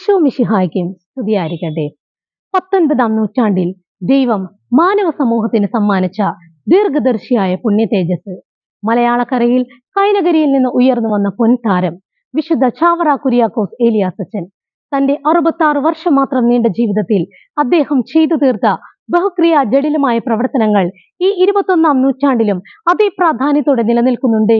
ഈശോ മിഷിഹായ്ക്കും സ്തുതിയായിരിക്കട്ടെ. പത്തൊൻപതാം നൂറ്റാണ്ടിൽ ദൈവം മാനവ സമൂഹത്തിന് സമ്മാനിച്ച ദീർഘദർശിയായ പുണ്യ തേജസ്. മലയാളക്കരയിൽ കൈനഗരിയിൽ നിന്ന് ഉയർന്നു വന്ന പൊൻതാരം വിശുദ്ധ ചാവറ കുര്യാക്കോസ് ഏലിയാസച്ചൻ തന്റെ അറുപത്താറ് വർഷം മാത്രം നീണ്ട ജീവിതത്തിൽ അദ്ദേഹം ചെയ്തു തീർത്ത ബഹുക്രിയ ജടിലമായ പ്രവർത്തനങ്ങൾ ഈ ഇരുപത്തൊന്നാം നൂറ്റാണ്ടിലും അതേ പ്രാധാന്യത്തോടെ നിലനിൽക്കുന്നുണ്ട്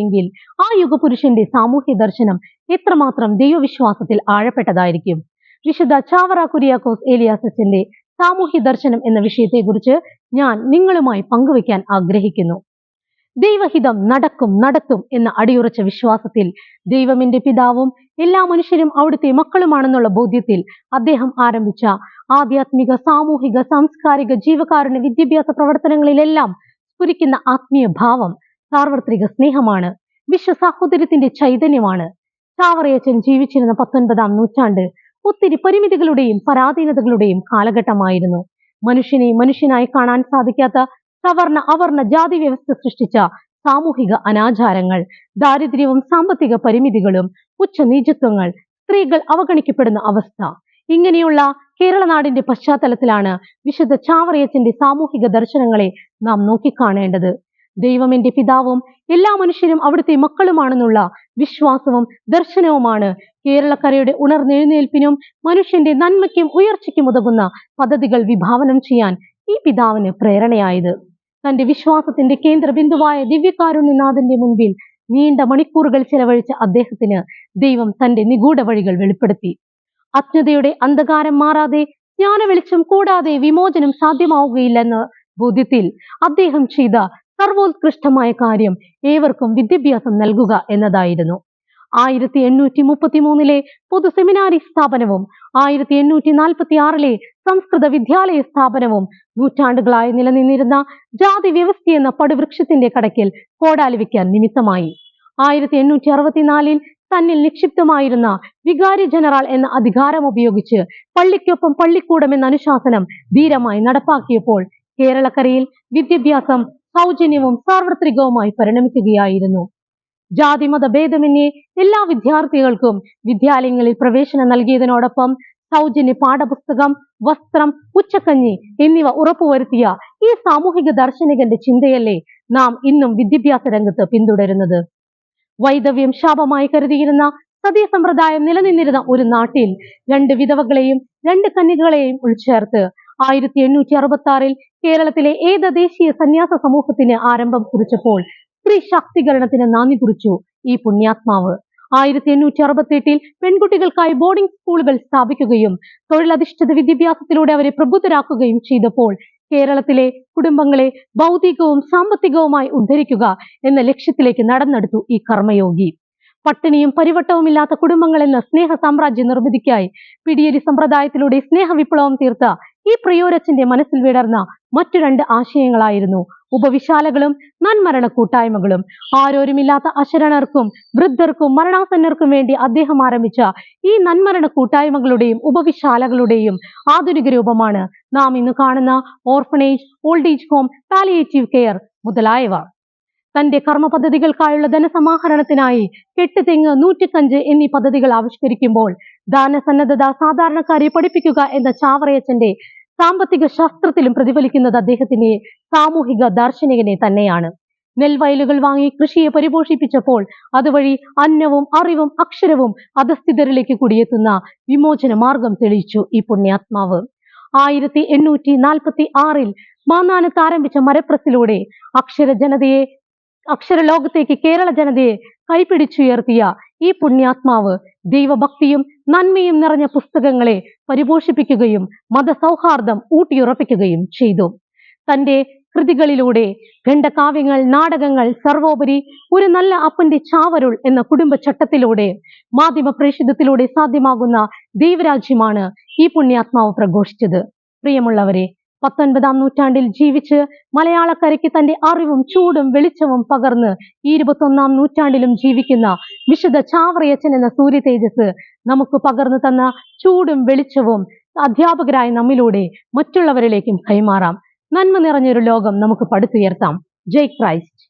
ആ യുഗപുരുഷന്റെ സാമൂഹ്യ ദർശനം എത്രമാത്രം ദൈവവിശ്വാസത്തിൽ ആഴപ്പെട്ടതായിരിക്കും? വിശുദ്ധ ചാവറ കുര്യാക്കോസ് ഏലിയാസച്ചന്റെ സാമൂഹ്യ ദർശനം എന്ന വിഷയത്തെക്കുറിച്ച് ഞാൻ നിങ്ങളുമായി പങ്കുവയ്ക്കാൻ ആഗ്രഹിക്കുന്നു. ദൈവഹിതം നടക്കും നടത്തും എന്ന അടിയുറച്ച വിശ്വാസത്തിൽ ദൈവമിന്റെ പിതാവും എല്ലാ മനുഷ്യരും അവിടുത്തെ മക്കളുമാണെന്നുള്ള ബോധ്യത്തിൽ അദ്ദേഹം ആരംഭിച്ച ആധ്യാത്മിക സാമൂഹിക സാംസ്കാരിക ജീവകാരുണ്യ വിദ്യാഭ്യാസ പ്രവർത്തനങ്ങളിലെല്ലാം സ്ഫുരിക്കുന്ന ആത്മീയ ഭാവം സാർവത്രിക സ്നേഹമാണ്. വിശ്വസാഹോദര്യത്തിന്റെ ചൈതന്യമാണ്. ചാവറയച്ചൻ ജീവിച്ചിരുന്ന പത്തൊൻപതാം നൂറ്റാണ്ട് ഒത്തിരി പരിമിതികളുടെയും പരാധീനതകളുടെയും കാലഘട്ടമായിരുന്നു. മനുഷ്യനെ മനുഷ്യനായി കാണാൻ സാധിക്കാത്ത സവർണ അവർണ ജാതി വ്യവസ്ഥ സൃഷ്ടിച്ച സാമൂഹിക അനാചാരങ്ങൾ ദാരിദ്ര്യവും സാമ്പത്തിക പരിമിതികളും ഉച്ചനീചത്വങ്ങൾ സ്ത്രീകൾ അവഗണിക്കപ്പെടുന്ന അവസ്ഥ. ഇങ്ങനെയുള്ള കേരള നാടിന്റെ പശ്ചാത്തലത്തിലാണ് വിശുദ്ധ ചാവറയച്ചന്റെ സാമൂഹിക ദർശനങ്ങളെ നാം നോക്കിക്കാണേണ്ടത്. ദൈവം എന്റെ പിതാവും എല്ലാ മനുഷ്യരും അവിടുത്തെ മക്കളുമാണെന്നുള്ള വിശ്വാസവും ദർശനവുമാണ് കേരളക്കരയുടെ ഉണർന്നെഴുന്നേൽപ്പിനും മനുഷ്യന്റെ നന്മയ്ക്കും ഉയർച്ചയ്ക്കും ഉതകുന്ന പദ്ധതികൾ വിഭാവനം ചെയ്യാൻ ഈ പിതാവിന് പ്രേരണയായത്. തന്റെ വിശ്വാസത്തിന്റെ കേന്ദ്ര ബിന്ദുവായ ദിവ്യകാരുണ്യനാഥന്റെ മുൻപിൽ നീണ്ട മണിക്കൂറുകൾ ചെലവഴിച്ച അദ്ദേഹത്തിന് ദൈവം തന്റെ നിഗൂഢ വഴികൾ വെളിപ്പെടുത്തി. അജ്ഞതയുടെ അന്ധകാരം മാറാതെ ജ്ഞാന വെളിച്ചം കൂടാതെ വിമോചനം സാധ്യമാവുകയില്ലെന്ന ബോധ്യത്തിൽ അദ്ദേഹം ചെയ്ത സർവോത്കൃഷ്ടമായ കാര്യം ഏവർക്കും വിദ്യാഭ്യാസം നൽകുക എന്നതായിരുന്നു. ആയിരത്തി എണ്ണൂറ്റി മുപ്പത്തി മൂന്നിലെ പൊതു സെമിനാരി സ്ഥാപനവും ആയിരത്തി എണ്ണൂറ്റി നാൽപ്പത്തി ആറിലെ സംസ്കൃത വിദ്യാലയ സ്ഥാപനവും നൂറ്റാണ്ടുകളായി നിലനിന്നിരുന്ന ജാതി വ്യവസ്ഥയെന്ന പടുവൃക്ഷത്തിന്റെ കടക്കിൽ കോടാലി വയ്ക്കാൻ നിമിത്തമായി. ആയിരത്തി എണ്ണൂറ്റി അറുപത്തിനാലിൽ തന്നിൽ നിക്ഷിപ്തമായിരുന്ന വികാരി ജനറൽ എന്ന അധികാരം ഉപയോഗിച്ച് പള്ളിക്കൊപ്പം പള്ളിക്കൂടം എന്ന അനുശാസനം ധീരമായി നടപ്പാക്കിയപ്പോൾ കേരളക്കരയിൽ വിദ്യാഭ്യാസം സൗജന്യവും സാർവത്രികവുമായി പരിണമിക്കുകയായിരുന്നു. ജാതിമത മതഭേദമന്യേ എല്ലാ വിദ്യാർത്ഥികൾക്കും വിദ്യാലയങ്ങളിൽ പ്രവേശനം നൽകിയതിനോടൊപ്പം സൗജന്യ പാഠപുസ്തകം വസ്ത്രം ഉച്ചക്കഞ്ഞി എന്നിവ ഉറപ്പുവരുത്തിയ ഈ സാമൂഹിക ദാർശനികന്റെ ചിന്തയല്ലേ നാം ഇന്നും വിദ്യാഭ്യാസ രംഗത്ത് പിന്തുടരുന്നത്. വൈദവ്യം ശാപമായി കരുതിയിരുന്ന സതീ സമ്പ്രദായം നിലനിന്നിരുന്ന ഒരു നാട്ടിൽ രണ്ട് വിധവകളെയും രണ്ട് കന്നികളെയും ഉൾച്ചേർത്ത് ആയിരത്തി എണ്ണൂറ്റി അറുപത്തി ആറിൽ കേരളത്തിലെ ഏത് ദേശീയ സന്യാസ സമൂഹത്തിന് ആരംഭം കുറിച്ചപ്പോൾ സ്ത്രീ ശാക്തീകരണത്തിന് നന്ദി കുറിച്ചു ഈ പുണ്യാത്മാവ്. ആയിരത്തി എണ്ണൂറ്റി അറുപത്തി എട്ടിൽ പെൺകുട്ടികൾക്കായി ബോർഡിംഗ് സ്കൂളുകൾ സ്ഥാപിക്കുകയും തൊഴിലധിഷ്ഠിത വിദ്യാഭ്യാസത്തിലൂടെ അവരെ പ്രബുദ്ധരാക്കുകയും ചെയ്തപ്പോൾ കേരളത്തിലെ കുടുംബങ്ങളെ ഭൗതികവും സാമ്പത്തികവുമായി ഉദ്ധരിക്കുക എന്ന ലക്ഷ്യത്തിലേക്ക് നടന്നെടുത്തു ഈ കർമ്മയോഗി. പട്ടിണിയും പരിവട്ടവുമില്ലാത്ത കുടുംബങ്ങൾ എന്ന സ്നേഹ സാമ്രാജ്യ നിർമ്മിതിക്കായി പിടിയേരി സമ്പ്രദായത്തിലൂടെ സ്നേഹ വിപ്ലവം തീർത്ത ഈ പ്രിയോരച്ചന്റെ മനസ്സിൽ വിടർന്ന മറ്റു രണ്ട് ആശയങ്ങളായിരുന്നു. ഉപവിശാലകളും നന്മരണ കൂട്ടായ്മകളും ആരോരുമില്ലാത്ത അശരണർക്കും വൃദ്ധർക്കും മരണാസന്നർക്കും വേണ്ടി അദ്ദേഹം ആരംഭിച്ച ഈ നന്മരണ കൂട്ടായ്മകളുടെയും ഉപവിശാലകളുടെയും ആധുനിക രൂപമാണ് നാം ഇന്ന് കാണുന്ന orphanage old age home palliative care മുതലായവ. തന്റെ കർമ്മ പദ്ധതികൾക്കായുള്ള ധനസമാഹരണത്തിനായി കെട്ടുതെങ്ങ് നൂറ്റിക്കഞ്ച് എന്നീ പദ്ധതികൾ ആവിഷ്കരിക്കുമ്പോൾ ദാനസന്നദ്ധത സാധാരണക്കാരെ പഠിപ്പിക്കുക എന്ന ചാവറയച്ചന്റെ സാമ്പത്തിക ശാസ്ത്രത്തിലും പ്രതിഫലിക്കുന്നത് അദ്ദേഹത്തിന്റെ സാമൂഹിക ദാർശനികനെ തന്നെയാണ്. നെൽവയലുകൾ വാങ്ങി കൃഷിയെ പരിപോഷിപ്പിച്ചപ്പോൾ അതുവഴി അന്നവും അറിവും അക്ഷരവും അധസ്ഥിതരിലേക്ക് കുടിയെത്തുന്ന വിമോചന മാർഗം തെളിയിച്ചു ഈ പുണ്യാത്മാവ്. ആയിരത്തി എണ്ണൂറ്റി നാൽപ്പത്തി ആറിൽ മാന്നാനത്ത് ആരംഭിച്ച മരപ്രസിലൂടെ അക്ഷര ജനതയെ അക്ഷര അക്ഷരലോകത്തേക്ക് കേരള ജനതയെ കൈപിടിച്ചുയർത്തിയ ഈ പുണ്യാത്മാവ് ദൈവഭക്തിയും നന്മയും നിറഞ്ഞ പുസ്തകങ്ങളെ പരിപോഷിപ്പിക്കുകയും മതസൗഹാർദ്ദം ഊട്ടിയുറപ്പിക്കുകയും ചെയ്തു. തന്റെ കൃതികളിലൂടെ ഖണ്ഡകാവ്യങ്ങൾ നാടകങ്ങൾ സർവോപരി ഒരു നല്ല അപ്പന്റെ ചാവരുൾ എന്ന കുടുംബ ചട്ടത്തിലൂടെ മാധ്യമ പ്രേഷിതത്തിലൂടെ സാധ്യമാകുന്ന ദൈവരാജ്യമാണ് ഈ പുണ്യാത്മാവ് പ്രഘോഷിച്ചത്. പ്രിയമുള്ളവരെ പത്തൊൻപതാം നൂറ്റാണ്ടിൽ ജീവിച്ച് മലയാളക്കരയ്ക്ക് തന്റെ അറിവും ചൂടും വെളിച്ചവും പകർന്ന് ഇരുപത്തൊന്നാം നൂറ്റാണ്ടിലും ജീവിക്കുന്ന വിശുദ്ധ ചാവറയച്ചൻ എന്ന സൂര്യ തേജസ് നമുക്ക് പകർന്നു തന്ന ചൂടും വെളിച്ചവും അധ്യാപകരായ നമ്മിലൂടെ മറ്റുള്ളവരിലേക്കും കൈമാറാം. നന്മ നിറഞ്ഞൊരു ലോകം നമുക്ക് പടുത്തുയർത്താം. ജയ് ക്രൈസ്റ്റ്.